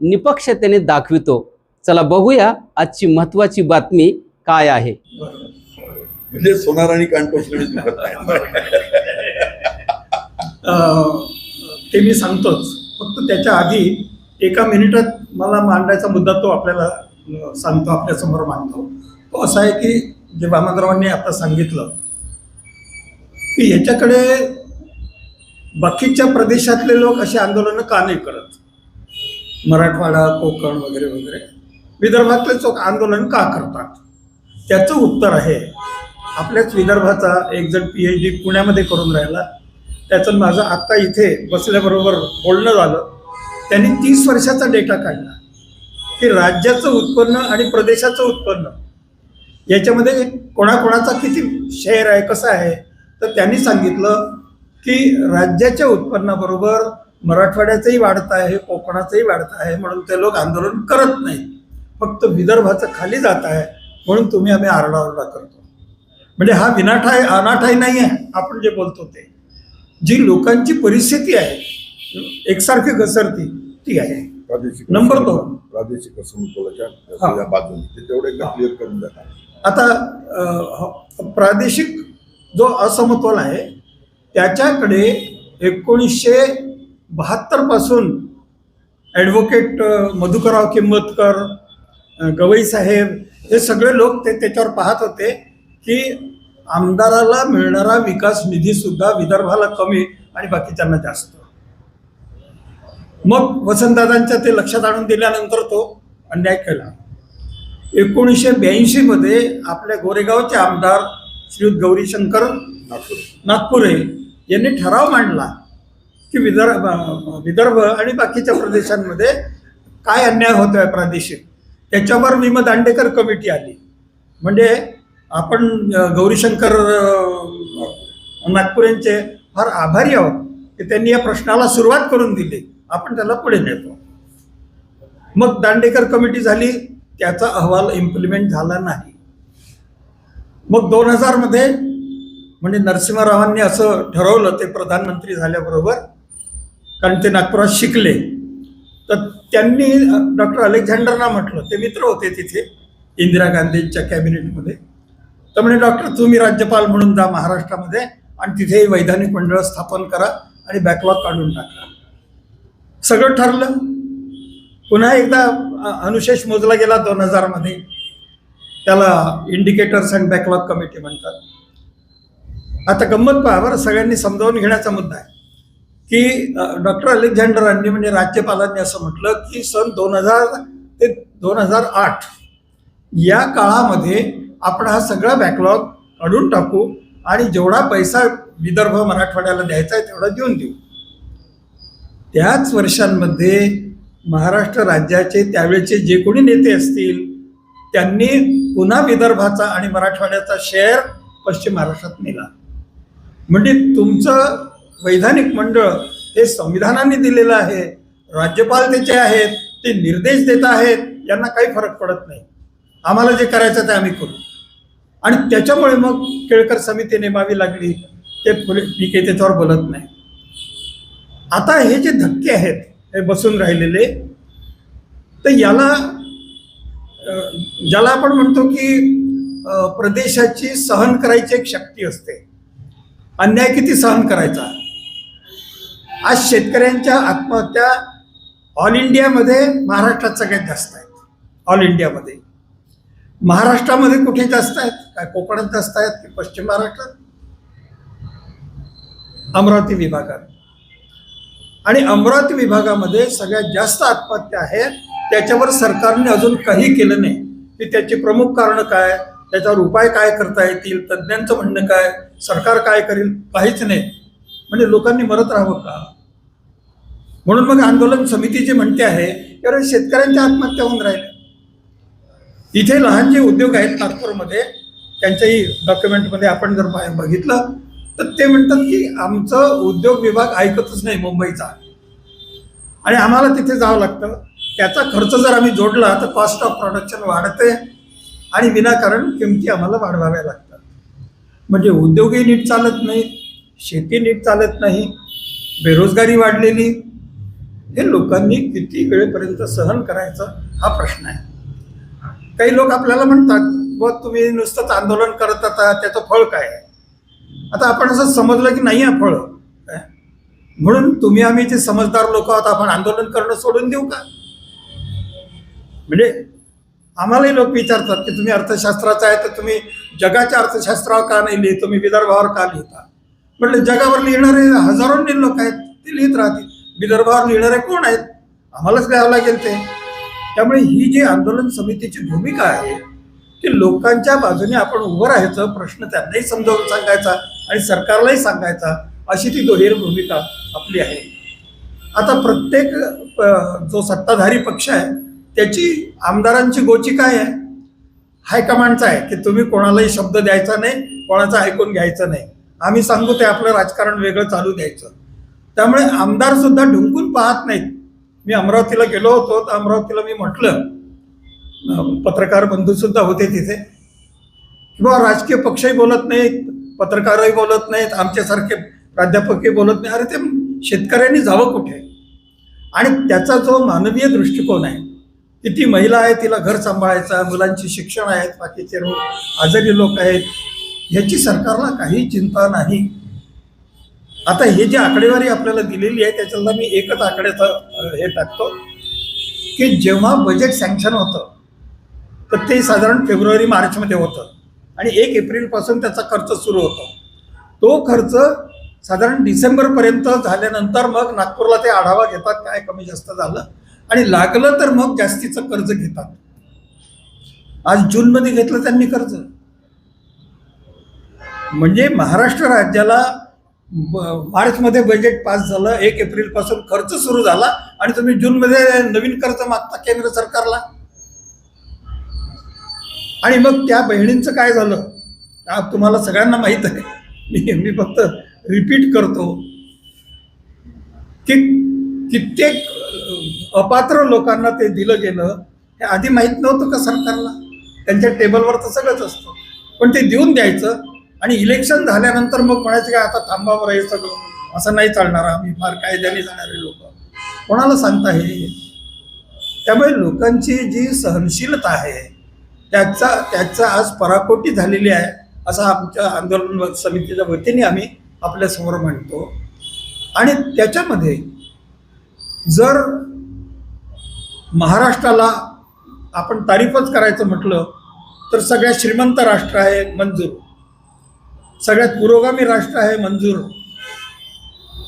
निपक्षतेने दाखवितो. चला बघूया आजची महत्वाची बातमी काय आहे. म्हणजे सोनार आणि ते मी सांगतोच. फक्त त्याच्या आधी एका मिनिटात मला मांडायचा मुद्दा तो आपल्याला सांगतो आपल्यासमोर मांडतो. तो असा आहे की जे वामनरावांनी आता सांगितलं की याच्याकडे बाकीच्या प्रदेशातले लोक अशी आंदोलनं का नाही करत? मराठवाडा कोकण वगैरे वगैरे. विदर्भातले लोक आंदोलन का करतात? त्याचं उत्तर आहे आपल्याच विदर्भाचा एक जण पी एच डी पुण्यामध्ये करून राहिला. त्याचं माझं आत्ता इथे बसल्याबरोबर बोलणं झालं. त्यांनी तीस वर्षाचा डेटा काढला. की राज्याचं उत्पन्न आणि प्रदेशाचं उत्पन्न. याच्यामध्ये कोणाकोणाचा किती शेअर आहे कसा आहे? तर त्यांनी सांगितलं की राज्याच्या उत्पन्नाबरोबर मराठवाड्याचंही वाढत आहे कोकणाचंही वाढत आहे म्हणून ते लोक आंदोलन करत नाही फक्त विदर्भाचं खाली जात आहे म्हणून तुम्ही आम्ही आरडाओरडा करतो. म्हणजे हा विनाठाय अनाठाई नाही आहे आपण जे बोलतो ते. जी लोकांची परिस्थिती आहे एकसारखी घसरती ती आहे. प्रादेशिक नंबर दोन. प्रादेशिक असमतोलाच्या बाजूने. तेवढं एकदा क्लिअर करून आता प्रादेशिक जो असमतोल आहे त्याच्याकडे एकोणीसशे बहात्तरपासून ॲडव्होकेट मधुकरराव किंमतकर गवई साहेब हे सगळे लोक ते त्याच्यावर पाहत होते की आमदाराला मिळणारा विकास निधी सुद्धा विदर्भाला कमी आणि बाकीच्यांना जास्त. मग वसंतदादांच्या ते लक्षात आणून दिल्यानंतर तो अन्याय केला. एकोणीसशे ब्याऐंशी मध्ये आपल्या गोरेगावचे आमदार श्रीयुत गौरीशंकर नागपूर. नागपुरे यांनी ठराव मांडला की विदर्भ विदर्भ आणि बाकीच्या प्रदेशांमध्ये काय अन्याय होतोय प्रादेशिक? त्याच्यावर विम दांडेकर कमिटी आली. म्हणजे आपण गौरीशंकर अ, नागपुरेंचे फार आभारी आहोत की त्यांनी या प्रश्नाला सुरुवात करून दिली. आपण त्याला पुढे नेतो. मग दांडेकर कमिटी झाली त्याचा अहवाल इम्प्लिमेंट झाला नाही. मग दोन हजारमध्ये म्हणजे नरसिंहरावांनी असं ठरवलं ते प्रधानमंत्री झाल्याबरोबर कारण ते नागपुरात शिकले. तर त्यांनी डॉक्टर अलेक्झांडरना म्हटलं ते मित्र होते तिथे इंदिरा गांधींच्या कॅबिनेटमध्ये. तर म्हणे डॉक्टर तुम्ही राज्यपाल म्हणून जा महाराष्ट्रामध्ये आणि तिथे वैधानिक मंडळ स्थापन करा आणि बॅकलॉग काढून टाका. सगळं ठरलं. पुन्हा एकदा अनुशेष मोजला गेला दोन हजारमध्ये. त्याला इंडिकेटर्स अँड बॅकलॉग कमिटी म्हणतात. आता गंमत पहा बरं सगळ्यांनी समजावून घेण्याचा मुद्दा आहे. की डॉक्टर अलेक्झांडरांनी म्हणजे राज्यपालांनी असं म्हटलं की सन दोन हजार ते दोन हजार आठ या काळामध्ये आपण हा सगळा बॅकलॉग काढून टाकू आणि जेवढा पैसा विदर्भ मराठवाड्याला द्यायचा आहे तेवढा देऊन देऊ. त्याच वर्षांमध्ये महाराष्ट्र राज्याचे त्यावेळेचे जे कोणी नेते असतील त्यांनी पुन्हा विदर्भाचा आणि मराठवाड्याचा शेअर पश्चिम महाराष्ट्रात नेला. म्हणजे तुमचं वैधानिक मंडळ हे संविधानाने दिलेलं आहे राज्यपाल त्याचे आहेत ते निर्देश देत आहेत यांना काही फरक पडत नाही. आम्हाला जे करायचं ते आम्ही करू. आणि त्याच्यामुळे मग केळकर समिती नेमावी लागली ते फुले मी काही त्याच्यावर बोलत नाही. आता हे जे धक्के आहेत हे बसून राहिलेले तर याला ज्याला आपण म्हणतो की प्रदेशाची सहन करायची एक शक्ती असते. अन्याय किती सहन करायचा? आज शेतकऱ्यांच्या आत्महत्या ऑल इंडियामध्ये महाराष्ट्रात सगळ्यात जास्त आहेत. ऑल इंडियामध्ये महाराष्ट्रामध्ये कुठे जास्त आहेत? काय कोकणात जास्त आहेत की पश्चिम महाराष्ट्रात? अमरावती विभागात. आणि अमरावती विभागामध्ये सगळ्यात जास्त आत्महत्या आहेत त्याच्यावर सरकारने अजून काही केलं नाही. की त्याची प्रमुख कारणं काय? त्याच्यावर उपाय काय करता येतील? तज्ज्ञांचं म्हणणं काय? सरकार काय करेल? काहीच नाही. म्हणजे लोकांनी मरत राहावं का? म्हणून मग आंदोलन समिती जे म्हणते आहे की शेतकऱ्यांच्या आत्महत्या होऊन राहिल्या. इथे लहान जे उद्योग आहेत नागपूरमध्ये त्यांच्याही डॉक्युमेंटमध्ये आपण जर बघितलं तर ते म्हणतात की आमचं उद्योग विभाग ऐकतच नाही मुंबईचा. आणि आम्हाला तिथे जावं लागतं. त्याचा खर्च जर आम्ही जोडला तर कॉस्ट ऑफ प्रोडक्शन वाढते आणि विनाकारण किमती आम्हाला वाढवाव्या लागतात. म्हणजे उद्योगही नीट चालत नाही शेती नीट चालत नाही बेरोजगारी वाढलेली हे लोकांनी किती वेळेपर्यंत सहन करायचं हा प्रश्न आहे. काही लोक आपल्याला म्हणतात व तुम्ही नुसतंच आंदोलन करत आता त्याचं फळ काय? आहे आता आपण असं समजलं की नाही आहे फळ. काय? म्हणून तुम्ही आम्ही जे समजदार लोक आहोत आपण आंदोलन करणं सोडून देऊ का? म्हणजे आम्हालाही लोक विचारतात की तुम्ही अर्थशास्त्राचा आहे तर तुम्ही जगाच्या अर्थशास्त्रावर का नाही लिहित? तुम्ही विदर्भावर का लिहिता? म्हटलं जगावर लिहिणारे हजारोंनी लोक आहेत ते लिहित राहतील. विदर्भावर लिहिणारे कोण आहेत? आम्हालाच लिहावं लागेल ते. त्यामुळे ही जी आंदोलन समितीची भूमिका आहे की लोकांच्या बाजूने आपण उभं राहायचं प्रश्न त्यांनाही समजावून सांगायचा आणि सरकारलाही सांगायचा अशी ती दुहेर भूमिका आपली आहे. आता प्रत्येक जो सत्ताधारी पक्ष आहे त्याची आमदारांची गोची काय आहे? हायकमांडचा आहे की तुम्ही कोणालाही शब्द द्यायचा नाही कोणाचं ऐकून घ्यायचं नाही. आम्ही सांगू ते आपलं राजकारण वेगळं चालू द्यायचं. त्यामुळे आमदार सुद्धा ढुंकून पाहत नाहीत. मी अमरावतीला गेलो होतो तर अमरावतीला मी म्हटलं पत्रकार बंधूसुद्धा होते तिथे. किंवा राजकीय पक्षही बोलत नाहीत पत्रकारही बोलत नाहीत आमच्यासारखे प्राध्यापकही बोलत नाही अरे ते शेतकऱ्यांनी जावं कुठे? आणि त्याचा जो मानवीय दृष्टिकोन आहे किती महिला आहे तिला घर सांभाळायचं मुलांची शिक्षण आहेत बाकीचे लोक आजारी लोक आहेत ह्याची सरकारला काही चिंता नाही. आता हे जी आकडेवारी आपल्याला दिलेली आहे त्याच्यातला मी एकच आकड्याचा हे टाकतो की जेव्हा बजेट सँक्शन होतं तर ते साधारण फेब्रुवारी मार्चमध्ये होतं. आणि एक एप्रिलपासून त्याचा खर्च सुरू होतो. तो खर्च साधारण डिसेंबरपर्यंत झाल्यानंतर मग नागपूरला ते आढावा घेतात काय कमी जास्त झालं आणि लागलं तर मग जास्तीचं कर्ज घेतात. आज जूनमध्ये घेतलं त्यांनी कर्ज. म्हणजे महाराष्ट्र राज्याला मार्चमध्ये बजेट पास झालं एक एप्रिलपासून खर्च सुरू झाला आणि तुम्ही जूनमध्ये नवीन खर्च मागता केंद्र सरकारला. आणि मग त्या बहिणींचं काय झालं? तुम्हाला सगळ्यांना माहीत आहे. मी मी फक्त रिपीट करतो. की कित्येक अपात्र लोकांना ते दिलं गेलं हे आधी माहीत नव्हतं का सरकारला? त्यांच्या टेबलवर तर सगळंच असतं. पण ते देऊन द्यायचं. आणि इलेक्शन झाल्यानंतर मग म्हणायचं काय आता थांबावर हे सगळं. असं नाही चालणार आम्ही फार कायद्याने जाणारे लोक. कोणाला सांगता हे? त्यामुळे लोकांची जी सहनशीलता आहे त्याचा त्याचा आज पराकोटी झालेली आहे असं आमच्या आंदोलन समितीच्या वतीने आम्ही आपल्यासमोर म्हणतो. आणि त्याच्यामध्ये जर महाराष्ट्राला आपण तारीफच करायचं म्हटलं तर सगळ्यात श्रीमंत राष्ट्र आहे मंजूर. सगळ्यात पुरोगामी राष्ट्र आहे मंजूर.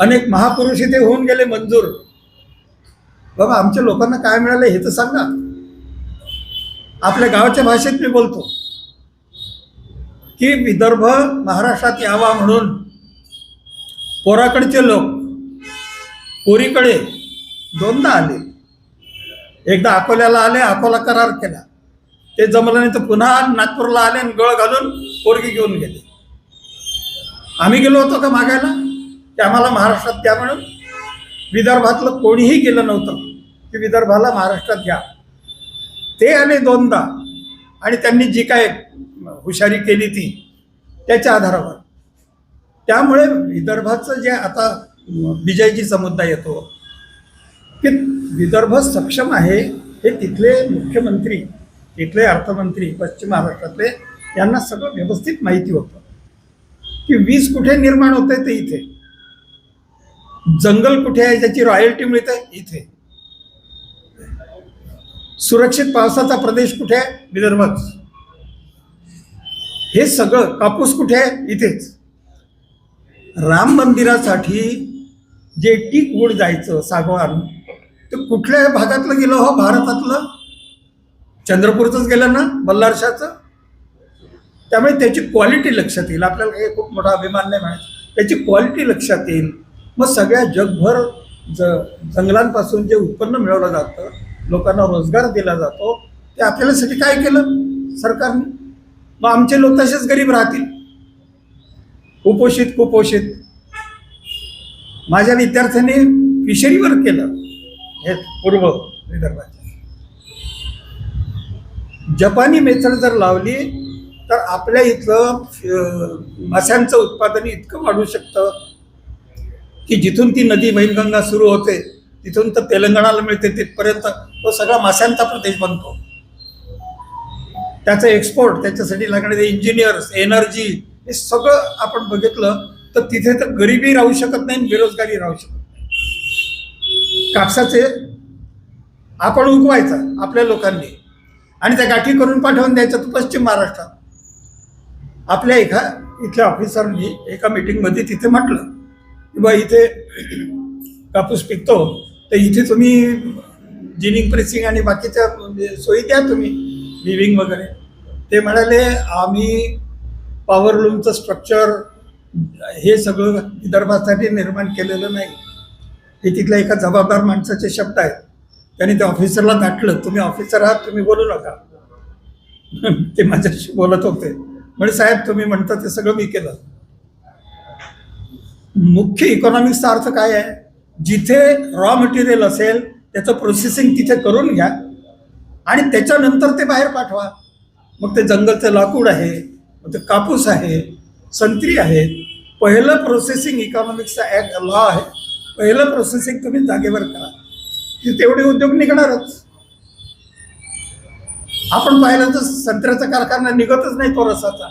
अनेक महापुरुष इथे होऊन गेले मंजूर. बाबा आमच्या लोकांना काय मिळालं हे तर सांगा. आपल्या गावाच्या भाषेत मी बोलतो. की विदर्भ महाराष्ट्रात यावा म्हणून पोराकडचे लोक पोरीकडे दोनदा आले. एकदा अकोल्याला आले अकोला करार केला. ते जमलं नाही तर पुन्हा नागपूरला आले आणि गळ घालून पोरगी घेऊन गेले. आम्ही गेलो होतो का मागायला? की आम्हाला महाराष्ट्रात द्या म्हणून. विदर्भातलं कोणीही गेलं नव्हतं. की विदर्भाला महाराष्ट्रात घ्या. ते आले दोनदा. आणि त्यांनी जी काय हुशारी केली ती त्याच्या आधारावर. त्यामुळे विदर्भाचं जे आता विजयजीचा मुद्दा येतो की विदर्भ सक्षम आहे हे तिथले मुख्यमंत्री तिथले अर्थमंत्री पश्चिम महाराष्ट्रातले यांना सगळं व्यवस्थित माहिती होतं. की वीज कुठे निर्माण होते ते इथे? जंगल कुठे आहे ज्याची रॉयल्टी मिळते? इथे. सुरक्षित पावसाचा प्रदेश कुठे आहे? विदर्भात. हे सगळं कापूस कुठे आहे? इथेच. राम मंदिरासाठी जे टीक वूड जायचं सागवान ते कुठल्या भागातलं गेलं हो? भारतातलं? चंद्रपूरचंच गेलं ना? बल्लारशाचं त्यामुळे त्याची क्वालिटी लक्षात येईल. आपल्याला हे खूप मोठा अभिमान नाही म्हणायचं. त्याची क्वालिटी लक्षात येईल. मग सगळ्या जगभर ज जंगलांपासून जे उत्पन्न मिळवलं जातं लोकांना रोजगार दिला जातो ते आपल्यासाठी काय केलं? सरकारने. मग आमचे लोक तसेच गरीब राहतील. कुपोषित कुपोषित. माझ्या विद्यार्थ्यांनी फिशरीवर केलं. हे पूर्व विदर्भाच्या जपानी मेथड जर लावली तर आपल्या इथलं अं, माशांचं उत्पादन इतकं वाढू शकतं की जिथून ती नदी वैनगंगा सुरू होते तिथून तर तेलंगणाला मिळते तिथपर्यंत तो सगळा माशांचा प्रदेश बनतो. त्याचं एक्सपोर्ट त्याच्यासाठी लागणारे इंजिनियर्स एनर्जी हे सगळं आपण बघितलं तर तिथे तर गरिबी राहू शकत नाही बेरोजगारी राहू शकत नाही. कापसाचे आपण उगवायचा आपल्या लोकांनी आणि त्या गाठी करून पाठवून द्यायच्या तर पश्चिम महाराष्ट्रात. आपल्या एका इथल्या ऑफिसरनी एका मीटिंगमध्ये तिथे म्हटलं की बा इथे कापूस पिकतो तर इथे तुम्ही जिनिंग प्रेसिंग आणि बाकीच्या म्हणजे सोयी द्या तुम्ही लिव्हिंग वगैरे. ते म्हणाले आम्ही पॉवर लूमचं स्ट्रक्चर हे सगळं विदर्भासाठी निर्माण केलेलं नाही. हे तिथल्या एका जबाबदार माणसाचे शब्द आहेत. त्यांनी त्या ऑफिसरला दाटलं तुम्ही ऑफिसर आहात तुम्ही बोलू नका. ते माझ्याशी बोलत होते. म्हणजे साहेब तुम्ही म्हणता ते सगळं मी केलं. मुख्य इकॉनॉमिक्सचा अर्थ काय आहे? जिथे रॉ मटेरियल असेल त्याचं प्रोसेसिंग तिथे करून घ्या आणि त्याच्यानंतर ते बाहेर पाठवा. मग ते जंगलचं लाकूड आहे मग ते कापूस आहे संत्री आहे. पहिलं प्रोसेसिंग इकॉनॉमिक्सचा ॲक्ट लॉ आहे. पहिलं प्रोसेसिंग तुम्ही जागेवर करा. की तेवढे उद्योग निघणारच. आपण पाहिलं तर संत्र्याचा कारखाना निघतच नाही तो रसाचा.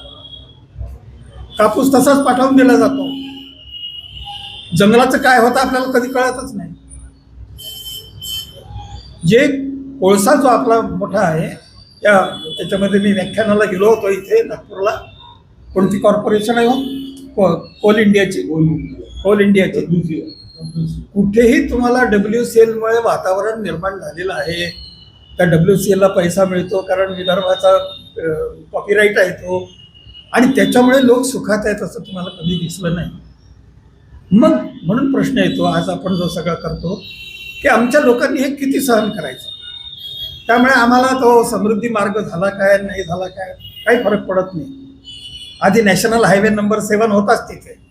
कापूस तसाच पाठवून दिला जातो. जंगलाचं काय होतं आपल्याला कधी कळतच नाही. जे कोळसा जो आपला मोठा आहे त्या त्याच्यामध्ये मी व्याख्यानाला गेलो होतो इथे नागपूरला. कोणती कॉर्पोरेशन आहे हो? कोल इंडियाची. कोल इंडियाची. कुठेही तुम्हाला डब्ल्यू सी एलमुळे वातावरण निर्माण झालेलं आहे. त्या डब्ल्यू सी एलला पैसा मिळतो कारण विदर्भाचा कॉपीराईट आहे तो. आणि त्याच्यामुळे लोक सुखात आहेत असं तुम्हाला कधी दिसलं नाही. मग म्हणून प्रश्न येतो आज आपण जो सगळं करतो की आमच्या लोकांनी हे किती सहन करायचं? त्यामुळे आम्हाला तो समृद्धी मार्ग झाला काय नाही झाला काय काही फरक पडत नाही. आधी नॅशनल हायवे नंबर सेवन होताच तिथे.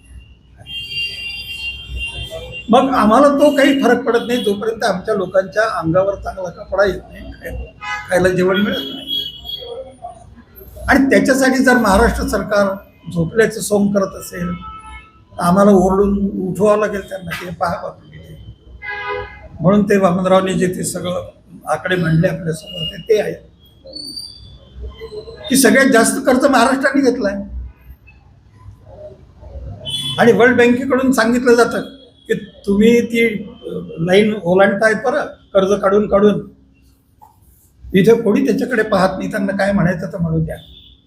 मग आम्हाला तो काही फरक पडत नाही जोपर्यंत आमच्या लोकांच्या अंगावर चांगला कपडा येत नाही खायला जेवण मिळत नाही. आणि त्याच्यासाठी जर महाराष्ट्र सरकार झोपल्याचं सोंग करत असेल तर आम्हाला ओरडून उठवावं लागेल त्यांना ते पहा बा ते. म्हणून ते वामनरावने जे ते सगळं आकडे म्हणले आपल्यासमोर ते ते आहेत. की सगळ्यात जास्त कर्ज महाराष्ट्राने घेतलाय. आणि वर्ल्ड बँकेकडून सांगितलं जातं तुम्ही ती लाईन ओलांडतायत बरं कर्ज काढून काढून. इथे कोणी त्याच्याकडे पाहत नाही त्यांना काय म्हणायचं तर म्हणू द्या.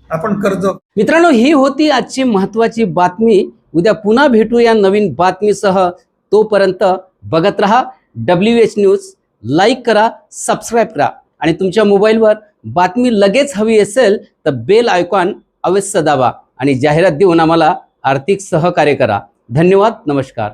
आपण कर्ज मित्रांनो ही होती आजची महत्वाची बातमी. उद्या पुन्हा भेटू या नवीन बातमीसह. तोपर्यंत बघत रहा डब्ल्यू एच न्यूज लाईक करा सबस्क्राईब करा. आणि तुमच्या मोबाईलवर बातमी लगेच हवी असेल तर बेल आयकॉन अवश्य दाबा. आणि जाहिरात देऊन आम्हाला आर्थिक सहकार्य करा. धन्यवाद नमस्कार.